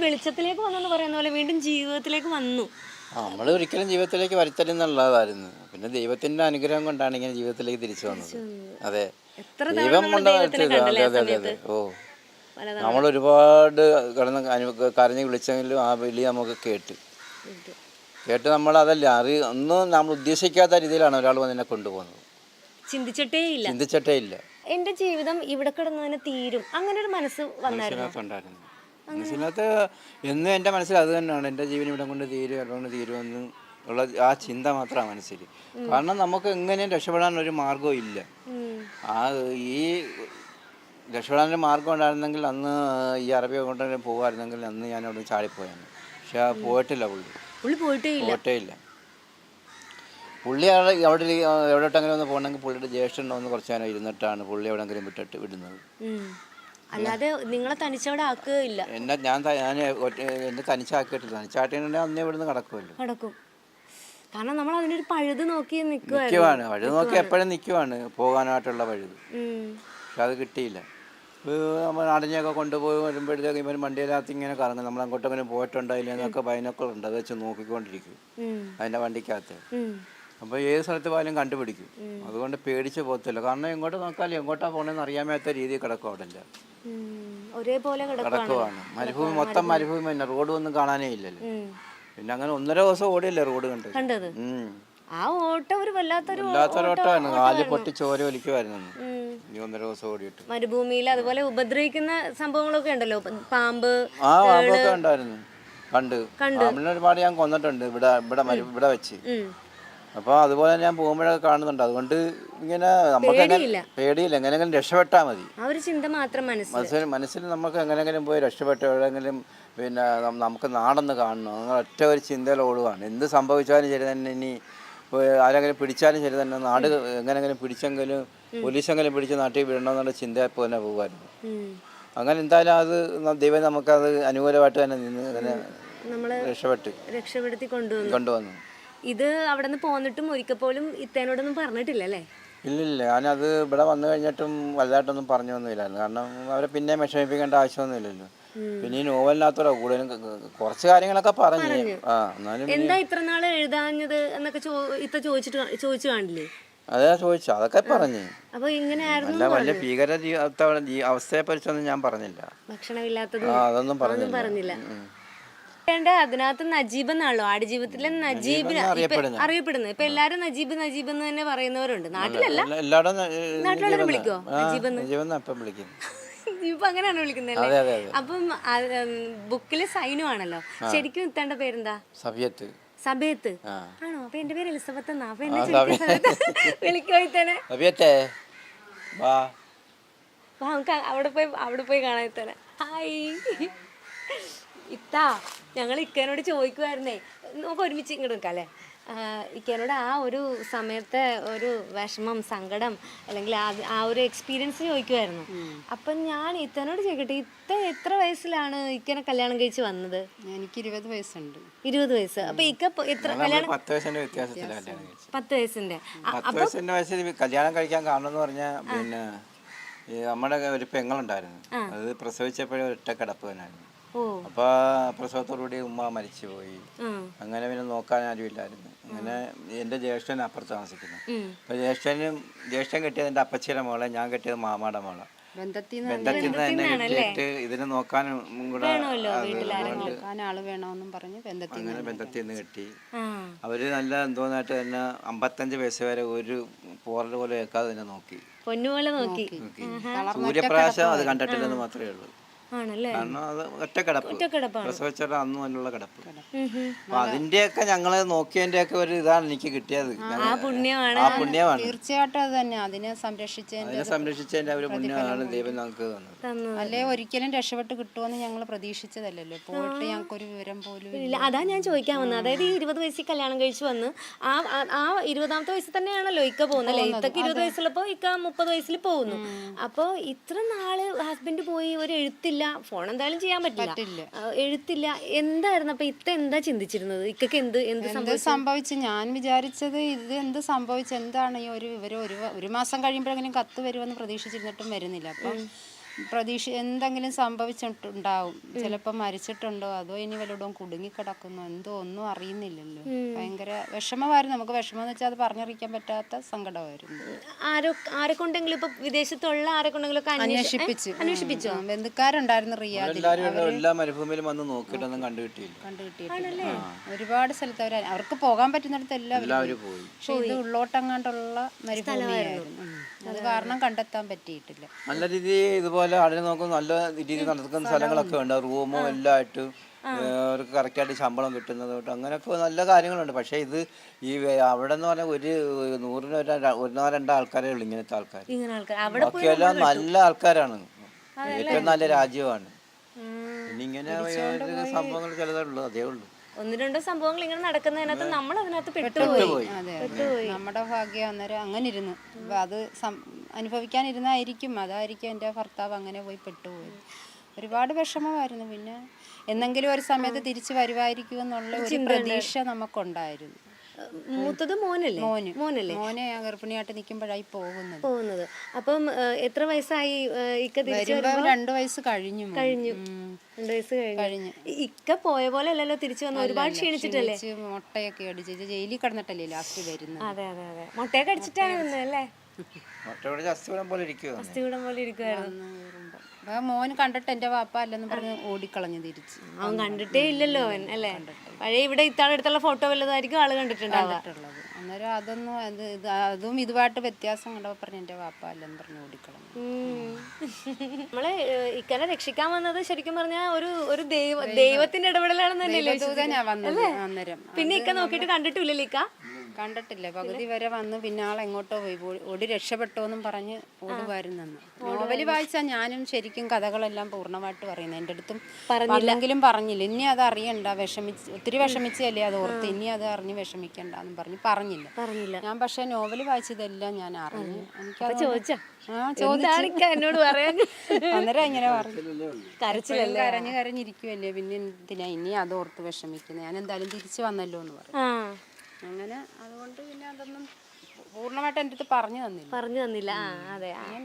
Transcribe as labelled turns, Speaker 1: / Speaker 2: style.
Speaker 1: വെളിച്ചത്തിലേക്ക് വന്നെന്ന് പറയുന്ന പോലെ വീണ്ടും ജീവിതത്തിലേക്ക് വന്നു.
Speaker 2: നമ്മൾ ഒരിക്കലും ജീവിതത്തിലേക്ക് വരുത്തരുന്നുള്ളതായിരുന്നു പിന്നെ ദൈവത്തിന്റെ അനുഗ്രഹം കൊണ്ടാണ് ഇങ്ങനെ ജീവിതത്തിലേക്ക് തിരിച്ചു വന്നത്. അതെ. ദൈവം കൊണ്ടാണ് ഓ. നമ്മൾ ഒരുപാട് കടന്ന് കരഞ്ഞ് വിളിച്ചെങ്കിലും ആ വിളി നമുക്ക് കേട്ട്. കേട്ട്. നമ്മൾ അതല്ല അറി ഒന്നും നമ്മൾ ഉദ്ദേശിക്കാത്ത രീതിയിലാണ് ഒരാൾ വന്നിനെ കൊണ്ടുപോകുന്നത്.
Speaker 1: ചിന്തിച്ചിട്ടേ ഇല്ല.
Speaker 2: ചിന്തിച്ചിട്ടേ ഇല്ല.
Speaker 1: എന്റെ ജീവിതം ഇവിടെ കിടന്നതിന് തീരും. അങ്ങനെ ഒരു മനസ്സ് വന്നായിരുന്നു?
Speaker 2: മനസ്സിനകത്ത് എന്നും എന്റെ മനസ്സിൽ അത് തന്നെയാണ്. എന്റെ ജീവൻ ഇവിടെ കൊണ്ട് തീരും ഇവിടെ കൊണ്ട് തീരുമെന്ന് ഉള്ള ആ ചിന്ത മാത്രമാണ് മനസ്സിൽ. കാരണം നമുക്ക് എങ്ങനെയും രക്ഷപ്പെടാൻ ഒരു മാർഗവും ഇല്ല. ആ ഈ രക്ഷപ്പെടാനൊരു മാർഗം ഉണ്ടായിരുന്നെങ്കിൽ അന്ന് ഈ അറബി കൊണ്ട് പോകുമായിരുന്നെങ്കിൽ അന്ന് ഞാൻ അവിടെ ചാടിപ്പോയാണ് പക്ഷെ പോയിട്ടില്ല പുള്ളി.
Speaker 1: പുള്ളി പോയിട്ടേ ഇല്ല.
Speaker 2: പോയിട്ടേ ഇല്ല. പുള്ളി അവിടെ അവിടെ എവിടെട്ടെങ്കിലും ഒന്ന് പോകണമെങ്കിൽ പുള്ളിയുടെ ജ്യേഷ്ഠൻ ഒന്ന് കുറച്ച് നേരം ഇരുന്നിട്ടാണ് പുള്ളി എവിടെയെങ്കിലും വിട്ടിട്ട് വിടുന്നത്.
Speaker 1: അല്ലാതെ നിങ്ങളെ തനിച്ചവിടെ ആക്കുകയില്ല.
Speaker 2: എന്നെ ഞാൻ ഞാൻ എന്നെ തനിച്ചാക്കിയിട്ടില്ല. തനിച്ചാട്ടിട്ടുണ്ടെങ്കിൽ അന്നേ ഇവിടുന്ന് കിടക്കുമല്ലോ.
Speaker 1: നടക്കും കാരണം നമ്മൾ അതിനൊരു പഴുത് നോക്കി നിൽക്കുകയാണ്
Speaker 2: നിൽക്കുവാണ് പഴുത് നോക്കി എപ്പോഴും നിൽക്കുവാണ് പോകാനായിട്ടുള്ള പഴുത്. പക്ഷെ അത് കിട്ടിയില്ല. നമ്മൾ അടഞ്ഞൊക്കെ കൊണ്ടുപോയി വരുമ്പോഴത്തേക്ക് ഇവർ വണ്ടിയിലകത്ത് ഇങ്ങനെ കറങ്ങും. നമ്മൾ അങ്ങോട്ടെങ്കിലും പോയിട്ടുണ്ടോ ഇല്ല എന്നൊക്കെ ഉണ്ട്. അത് വെച്ച് നോക്കിക്കൊണ്ടിരിക്കും. അതിന്റെ വണ്ടിക്കകത്ത്. അപ്പോൾ ഏത് സ്ഥലത്ത് പോയാലും കണ്ടുപിടിക്കും. അതുകൊണ്ട് പേടിച്ച് പോകത്തില്ല. കാരണം എങ്ങോട്ട് നോക്കാലും എങ്ങോട്ടാ പോകണമെന്ന് അറിയാൻ മേത്ത രീതിയിൽ കിടക്കും അവിടെ. എല്ലാം
Speaker 1: ഒരേപോലെ കിടക്കുവാണ്.
Speaker 2: മരുഭൂമി മൊത്തം മരുഭൂമി. തന്നെ. റോഡ് ഒന്നും കാണാനേ ഇല്ലല്ലോ. പിന്നെ അങ്ങനെ ഒന്നര ദിവസം ഓടിയല്ലേ റോഡ് കണ്ടു?
Speaker 1: കണ്ടത്? ആ ഓട്ടം ഒരു വല്ലാത്തൊരു
Speaker 2: ഓട്ടമാണ്. കാൽ പൊട്ടി ചോര ഒലിക്കുമായിരുന്നു. ഒന്നര ദിവസം ഓടിയിട്ട്.
Speaker 1: മരുഭൂമിയിൽ അതുപോലെ ഉപദ്രവിക്കുന്ന സംഭവങ്ങളൊക്കെ ഉണ്ടല്ലോ? പാമ്പ്
Speaker 2: ആ പാമ്പൊക്കെ ഉണ്ടായിരുന്നു. കണ്ട്. പാമ്പിനെ ഒരുപാട് ഞാൻ കൊന്നിട്ടുണ്ട്. ഇവിടെ ഇവിടെ ഇവിടെ വെച്ച്. അപ്പോൾ അതുപോലെ ഞാൻ പോകുമ്പോഴൊക്കെ കാണുന്നുണ്ട്. അതുകൊണ്ട് ഇങ്ങനെ നമുക്ക് പേടിയില്ല. പേടിയില്ല. എങ്ങനെയെങ്കിലും രക്ഷപ്പെട്ടാൽ മതി.
Speaker 1: ആ ഒരു ചിന്ത മാത്രം മനസ്സിൽ.
Speaker 2: മനസ്സിൽ മനസ്സിൽ നമുക്ക് എങ്ങനെയെങ്കിലും പോയി രക്ഷപ്പെട്ട് എവിടെയെങ്കിലും പിന്നെ നം- നമുക്ക് നാടൊന്ന് കാണണം. അങ്ങനെ ഒറ്റ ഒരു ചിന്തയിൽ ഓടുകയാണ് എന്ത് സംഭവിച്ചാലും ശരി തന്നെ ഇനി ആരെങ്കിലും പിടിച്ചാലും ശരി തന്നെ നാട് എങ്ങനെയെങ്കിലും പിടിച്ചെങ്കിലും പോലീസെങ്കിലും പിടിച്ച് നാട്ടിൽ വിടണമെന്നുള്ള ചിന്തയപ്പോൾ തന്നെ പോകുമായിരുന്നു.
Speaker 1: ഉം.
Speaker 2: അങ്ങനെ എന്തായാലും അത് ന- ദൈവം നമുക്കത് അനുകൂലമായിട്ട് തന്നെ നിന്ന് അങ്ങനെ
Speaker 1: നമ്മൾ
Speaker 2: രക്ഷപ്പെട്ട്
Speaker 1: രക്ഷപ്പെടുത്തി കൊണ്ടുവന്നു.
Speaker 2: കൊണ്ടുവന്നു.
Speaker 1: ഇത് അവിടെ നിന്ന് പോന്നിട്ടും ഒരിക്കൽ പോലും ഇത്തേനോടൊന്നും പറഞ്ഞിട്ടില്ല അല്ലേ
Speaker 2: ഇല്ലില്ല ഞാനത് ഇവിടെ വന്നു കഴിഞ്ഞിട്ടും വലുതായിട്ടൊന്നും പറഞ്ഞു ഒന്നുമില്ലായിരുന്നു കാരണം അവരെ പിന്നെ വിഷമിപ്പിക്കേണ്ട ആവശ്യമൊന്നുമില്ലല്ലോ. പിന്നെ ഈ നോവലിനകത്തോടെ കൂടുതലും കുറച്ച് കാര്യങ്ങളൊക്കെ പറഞ്ഞു. ആ എന്നാലും
Speaker 1: എന്താ ഇത്ര നാൾ എഴുതാഞ്ഞത് എന്നൊക്കെ ഇത്ത ചോദിച്ചിട്ട് ചോദിച്ചു കാണില്ലേ?
Speaker 2: അതാ ചോദിച്ചു. അതൊക്കെ പറഞ്ഞു.
Speaker 1: അപ്പൊ ഇങ്ങനെ
Speaker 2: അല്ല വലിയ ഭീകര അവസ്ഥയെ പറ്റിച്ചൊന്നും ഞാൻ പറഞ്ഞില്ല.
Speaker 1: ഭക്ഷണമില്ലാത്തത്
Speaker 2: അതൊന്നും പറഞ്ഞില്ല.
Speaker 1: അതിനകത്ത് നജീബ് എന്നാണല്ലോ. ആടുജീവിതത്തിലെ നജീബിന് നജീബ്
Speaker 2: അറിയപ്പെടുന്നത്.
Speaker 1: ഇപ്പൊ എല്ലാരും നജീബ് നജീബ് എന്ന് തന്നെ പറയുന്നവരുണ്ട്. നാട്ടിലല്ല?
Speaker 2: എല്ലായിടും
Speaker 1: വിളിക്കോ?
Speaker 2: വിളിക്കും
Speaker 1: ഇപ്പൊ അങ്ങനെയാണ് വിളിക്കുന്നത് അപ്പം ബുക്കിൽ സൈനു ആണല്ലോ. ശരിക്കും ഇത്തേണ്ട പേരെന്താ?
Speaker 2: സഭ്യത്ത് സഭയത്ത്
Speaker 1: ആണോ? അപ്പൊ എന്റെ പേര് എലിസബത്ത് എന്നാ. അപ്പൊ എന്നെ ശരിക്കും സബേത്ത് വിളിക്കോ ഇത്തനെ.
Speaker 2: വാ.
Speaker 1: വാ, നമുക്ക് അവിടെ പോയി അവിടെ പോയി കാണാൻ ഇത്തനെ. ഹായ്. ഇത്താ. ഞങ്ങൾ ഇക്കേനോട് ചോദിക്കുമായിരുന്നേ നമുക്ക് ഒരുമിച്ച് ഇങ്ങോട്ട് നിൽക്കാം അല്ലേ? ഇക്കേനോട് ആ ഒരു സമയത്തെ ഒരു വിഷമം സങ്കടം അല്ലെങ്കിൽ ആ ആ ഒരു എക്സ്പീരിയൻസ് ചോദിക്കുമായിരുന്നു അപ്പം ഞാൻ ഇത്തനോട് ചോദിക്കട്ടെ ഇത്ത എത്ര വയസ്സിലാണ് ഇക്കനെ കല്യാണം കഴിച്ച് വന്നത്?
Speaker 3: എനിക്ക് ഇരുപത് വയസ്സുണ്ട്.
Speaker 1: ഇരുപത് വയസ്സ്. അപ്പൊ ഇക്ക എത്ര കല്യാണം
Speaker 2: പത്ത് വയസ്സിന്റെ വ്യത്യാസത്തിലാണ്
Speaker 1: പത്ത് വയസ്സിന്റെ. ആ,
Speaker 2: പത്ത് വയസ്സിന്റെ വയസ്സിൽ കല്യാണം കഴിക്കാൻ കാരണം എന്ന് പറഞ്ഞാൽ പിന്നെ നമ്മുടെ ഒരു പെങ്ങളുണ്ടായിരുന്നു. അത് പ്രസവിച്ചപ്പോഴേ ഒറ്റ കിടപ്പ് തന്നെയായിരുന്നു. അപ്പൊ പ്രസവത്തോടുകൂടി ഉമ്മ മരിച്ചുപോയി.
Speaker 1: പോയി
Speaker 2: അങ്ങനെ പിന്നെ നോക്കാൻ ആരും ഇല്ലായിരുന്നു അങ്ങനെ എന്റെ ജ്യേഷ്ഠൻ അപ്പുറത്ത് താമസിക്കുന്നു. അപ്പൊ ജ്യേഷ്ഠനും ജ്യേഷ്ഠൻ കെട്ടിയത് എന്റെ അപ്പച്ചിയുടെ മോളെ ഞാൻ കെട്ടിയത് മാമാടെ മോളെ.
Speaker 3: ബന്ധത്തിൽ
Speaker 2: തന്നെ കെട്ടിയിട്ട് ഇതിനെ നോക്കാനും കൂടെ അങ്ങനെ ബന്ധത്തിൽ നിന്ന് കെട്ടി. അവർ നല്ല എന്തോന്നായിട്ട് തന്നെ അമ്പത്തഞ്ച് വയസ്സ് വരെ ഒരു പോറൽ പോലെ കേൾക്കാതെ തന്നെ നോക്കി.
Speaker 1: പൊന്നുപോലെ നോക്കി.
Speaker 2: സൂര്യപ്രകാശം അത് കണ്ടിട്ടില്ലെന്ന് മാത്രമേ ഉള്ളൂ.
Speaker 1: ആണല്ലേ?
Speaker 2: കാരണം അത് ഒറ്റ കിടപ്പ്
Speaker 1: കിടപ്പാണ്.
Speaker 2: പ്രസവിച്ചിട്ട് അന്നും അതിനുള്ള കിടപ്പ്. അപ്പൊ അതിന്റെയൊക്കെ ഞങ്ങൾ നോക്കിയതിന്റെ ഒക്കെ ഒരു ഇതാണ് എനിക്ക് കിട്ടിയത്.
Speaker 1: ആ പുണ്യമാണ്.
Speaker 2: ആ പുണ്യമാണ്.
Speaker 3: തീർച്ചയായിട്ടും അത് തന്നെ. അതിനെ സംരക്ഷിച്ചതിന്റെ
Speaker 2: അതിനെ സംരക്ഷിച്ചതിന്റെ ഒരു പുണ്യമാണ് ദൈവം ഞങ്ങൾക്ക് തന്നത്.
Speaker 3: അല്ലേ? ഒരിക്കലും രക്ഷപ്പെട്ട് കിട്ടുമെന്ന് ഞങ്ങൾ പ്രതീക്ഷിച്ചതല്ലല്ലോ. പോയിട്ട് ഞങ്ങൾക്കൊരു വിവരം പോലും ഇല്ല.
Speaker 1: അതാ ഞാൻ ചോദിക്കാൻ വന്നത്. അതായത് ഈ ഇരുപത് വയസ്സിൽ കല്യാണം കഴിച്ചു വന്ന് ആ ആ- ഇരുപതാമത്തെ വയസ്സിൽ തന്നെയാണല്ലോ ഇക്ക പോകുന്നല്ലേ ഇത്തക്ക് ഇരുപത് വയസ്സുള്ളപ്പോ ഇക്ക മുപ്പത് വയസ്സിൽ പോകുന്നു. അപ്പൊ ഇത്ര നാൾ ഹസ്ബൻഡ് പോയി ഒരു എഴുത്തില്ല ഫോൺ എന്തായാലും ചെയ്യാൻ പറ്റില്ല.
Speaker 3: പറ്റില്ല.
Speaker 1: എഴുത്തില്ല. എന്തായിരുന്നു? അപ്പൊ ഇത്ത എന്താ ചിന്തിച്ചിരുന്നത്? ഇക്കക്ക് എന്ത് എന്ത്
Speaker 3: സംഭവിച്ചു? ഞാൻ വിചാരിച്ചത് ഇത് എന്ത് സംഭവിച്ചു? എന്താണ് ഈ ഒരു വിവരം? ഒരു ഒരു മാസം കഴിയുമ്പോഴെങ്കിലും കത്ത് വരുമെന്ന് പ്രതീക്ഷിച്ചിരുന്നിട്ടും വരുന്നില്ല. അപ്പം പ്രതീക്ഷ എന്തെങ്കിലും സംഭവിച്ചിട്ടുണ്ടാവും. ചിലപ്പോൾ മരിച്ചിട്ടുണ്ടോ? അതോ ഇനി വല്ലതും കുടുങ്ങിക്കിടക്കുന്നോ? എന്തോ ഒന്നും അറിയുന്നില്ലല്ലോ. ഭയങ്കര വിഷമമായിരുന്നു. നമുക്ക് വിഷമം എന്ന് വെച്ചാൽ അത് പറഞ്ഞറിയിക്കാൻ പറ്റാത്ത സങ്കടമായിരുന്നു.
Speaker 1: ആരോ ആരെ കൊണ്ടെങ്കിലും ഇപ്പൊ വിദേശത്തുള്ള ആരെ കൊണ്ടെങ്കിലും
Speaker 3: അന്വേഷിപ്പിച്ചു.
Speaker 1: അന്വേഷിപ്പിച്ചോ?
Speaker 3: ബന്ധുക്കാരുണ്ടായിരുന്നു റിയാദിൽ
Speaker 2: എല്ലാ മരുഭൂമിയിലും വന്ന് നോക്കിയിട്ടൊന്നും കണ്ടു കിട്ടിയില്ല
Speaker 3: കണ്ടു കിട്ടിയിട്ടില്ല ഒരുപാട് സ്ഥലത്ത് അവർ അവർക്ക് പോകാൻ പറ്റുന്നിടത്ത് എല്ലാവരും
Speaker 2: എല്ലാവരും പോയി.
Speaker 3: പക്ഷെ ഇത് ഉള്ളോട്ടങ്ങാണ്ടുള്ള മരുഭൂമിയായിരുന്നു. അത്. കാരണം കണ്ടെത്താൻ പറ്റിയിട്ടില്ല.
Speaker 2: നല്ല രീതിയിൽ ഇതുപോലെ ആടിനെ നോക്കും നല്ല രീതിയിൽ നടക്കുന്ന സ്ഥലങ്ങളൊക്കെ ഉണ്ട്. റൂമും എല്ലാം ആയിട്ട് അവർക്ക് കറക്റ്റായിട്ട് ശമ്പളം കിട്ടുന്നത് തൊട്ട് അങ്ങനെയൊക്കെ നല്ല കാര്യങ്ങളുണ്ട്. പക്ഷേ ഇത് ഈ അവിടെ എന്ന് പറഞ്ഞാൽ ഒരു നൂറിന് ഒരു ഒന്നോ രണ്ടോ ആൾക്കാരേ ഉള്ളൂ ഇങ്ങനത്തെ ആൾക്കാർ
Speaker 1: ഇങ്ങനെ ആൾക്കാർ അവിടെ പോയി
Speaker 2: ബാക്കിയെല്ലാം നല്ല ആൾക്കാരാണ്. ഏറ്റവും നല്ല രാജ്യമാണ്. പിന്നെ ഇങ്ങനെ സംഭവങ്ങൾ ചിലതേ ഉള്ളൂ അതേ ഉള്ളൂ.
Speaker 1: ഒന്ന് രണ്ടോ സംഭവങ്ങൾ ഇങ്ങനെ നടക്കുന്നതിനകത്ത് നമ്മൾ അതിനകത്ത് പെട്ടുപോയി.
Speaker 3: നമ്മുടെ ഭാഗ്യം അന്നേരം അങ്ങനെ ഇരുന്നു അത് അനുഭവിക്കാനിരുന്നായിരിക്കും. അതായിരിക്കും എന്റെ ഭർത്താവ് അങ്ങനെ പോയി പെട്ടുപോയി ഒരുപാട് വിഷമമായിരുന്നു. പിന്നെ എന്നെങ്കിലും ഒരു സമയത്ത് തിരിച്ചു വരുമായിരിക്കും എന്നുള്ള ഒരു പ്രതീക്ഷ നമുക്കുണ്ടായിരുന്നു.
Speaker 1: മൂത്തത് മോനല്ലേ?
Speaker 3: മോന്.
Speaker 1: മോനല്ലേ?
Speaker 3: മോനെ ഞാൻ ഗർഭിണിയായിട്ട് നിൽക്കുമ്പോഴായി പോകുന്നത്.
Speaker 1: പോകുന്നത്. അപ്പം എത്ര വയസ്സായി ഇക്ക
Speaker 3: രണ്ടു വയസ്സ് കഴിഞ്ഞു
Speaker 1: കഴിഞ്ഞു. രണ്ടു വയസ്സ് കഴിഞ്ഞു. ഇക്ക പോയ പോലെ അല്ലല്ലോ തിരിച്ചു വന്ന ഒരുപാട് ക്ഷീണിച്ചിട്ടല്ലേ?
Speaker 3: ക്ഷീണിച്ച് മുട്ടയൊക്കെ അടിച്ച് ജയിലിൽ കിടന്നിട്ടല്ലേ ലാസ്റ്റ് വരുന്നത്.
Speaker 1: അതെ അതെ അതെ. മുട്ടയൊക്കെ അടിച്ചിട്ടാണ് അല്ലേ? അസ്ഥികൂടം പോലെ ഇരിക്കുവായിരുന്നു.
Speaker 3: മോൻ കണ്ടിട്ട് എന്റെ വാപ്പ അല്ലെന്ന് പറഞ്ഞ് ഓടിക്കളഞ്ഞു തിരിച്ച്.
Speaker 1: അവൻ കണ്ടിട്ടേ ഇല്ലല്ലോ അവൻ അല്ലേ? പഴയ ഇവിടെ ഇത്താളെടുത്തുള്ള ഫോട്ടോ വല്ലതായിരിക്കും ആൾ
Speaker 3: കണ്ടിട്ടുണ്ടാവാറുള്ളത് അന്നേരം അതൊന്നും അത് ഇത് അതും ഇതുമായിട്ട് വ്യത്യാസം കണ്ടപ്പോ പറഞ്ഞു എന്റെ വാപ്പ അല്ലെന്ന് പറഞ്ഞ് ഓടിക്കളഞ്ഞു.
Speaker 1: നമ്മൾ ഇക്കനെ രക്ഷിക്കാൻ വന്നത് ശരിക്കും പറഞ്ഞാൽ ഒരു ഒരു ദൈവ ദൈവത്തിന്റെ ഇടപെടലാണെന്ന് തന്നെയല്ലേ
Speaker 3: വന്നത് അന്നേരം.
Speaker 1: പിന്നെ ഇക്ക നോക്കിയിട്ട് കണ്ടിട്ടില്ലല്ലോ ഇക്ക?
Speaker 3: കണ്ടിട്ടില്ല? പകുതി വരെ വന്ന് പിന്നെ ആൾ എങ്ങോട്ടോ പോയി. ഓടി- രക്ഷപ്പെട്ടോ എന്നും പറഞ്ഞ് ഓടുവായിരുന്നെന്ന് നോവൽ വായിച്ചാൽ ഞാനും ശരിക്കും കഥകളെല്ലാം പൂർണമായിട്ട് പറയുന്നത് എന്റെ അടുത്തും പറഞ്ഞില്ലെങ്കിലും പറഞ്ഞില്ല. ഇനി അത് അറിയണ്ട വിഷമിച്ച് ഒത്തിരി വിഷമിച്ചല്ലേ അത് ഓർത്ത്. ഇനി അത് അറിഞ്ഞ് വിഷമിക്കണ്ട എന്നും പറഞ്ഞ് പറഞ്ഞില്ല.
Speaker 1: പറഞ്ഞില്ല.
Speaker 3: ഞാൻ പക്ഷെ നോവൽ വായിച്ചതെല്ലാം ഞാൻ അറിഞ്ഞു. എനിക്ക്
Speaker 1: ചോദിച്ചാ? എന്നോട് പറയാൻ?
Speaker 3: അന്നേരം ഇങ്ങനെ പറഞ്ഞു
Speaker 1: കരച്ചിലല്ലേ
Speaker 3: കരഞ്ഞു കരഞ്ഞിരിക്കുമല്ലേ പിന്നെ എന്തിനാ ഇനി അത് ഓർത്ത് വിഷമിക്കുന്നത് ഞാൻ എന്തായാലും തിരിച്ചു വന്നല്ലോ എന്ന് പറഞ്ഞു
Speaker 1: ആ.
Speaker 3: അങ്ങനെ അതുകൊണ്ട് പിന്നെ അതൊന്നും പൂർണമായിട്ട് എന്റെ അടുത്ത് പറഞ്ഞു തന്നില്ല
Speaker 1: പറഞ്ഞു തന്നില്ല ആ അതെ.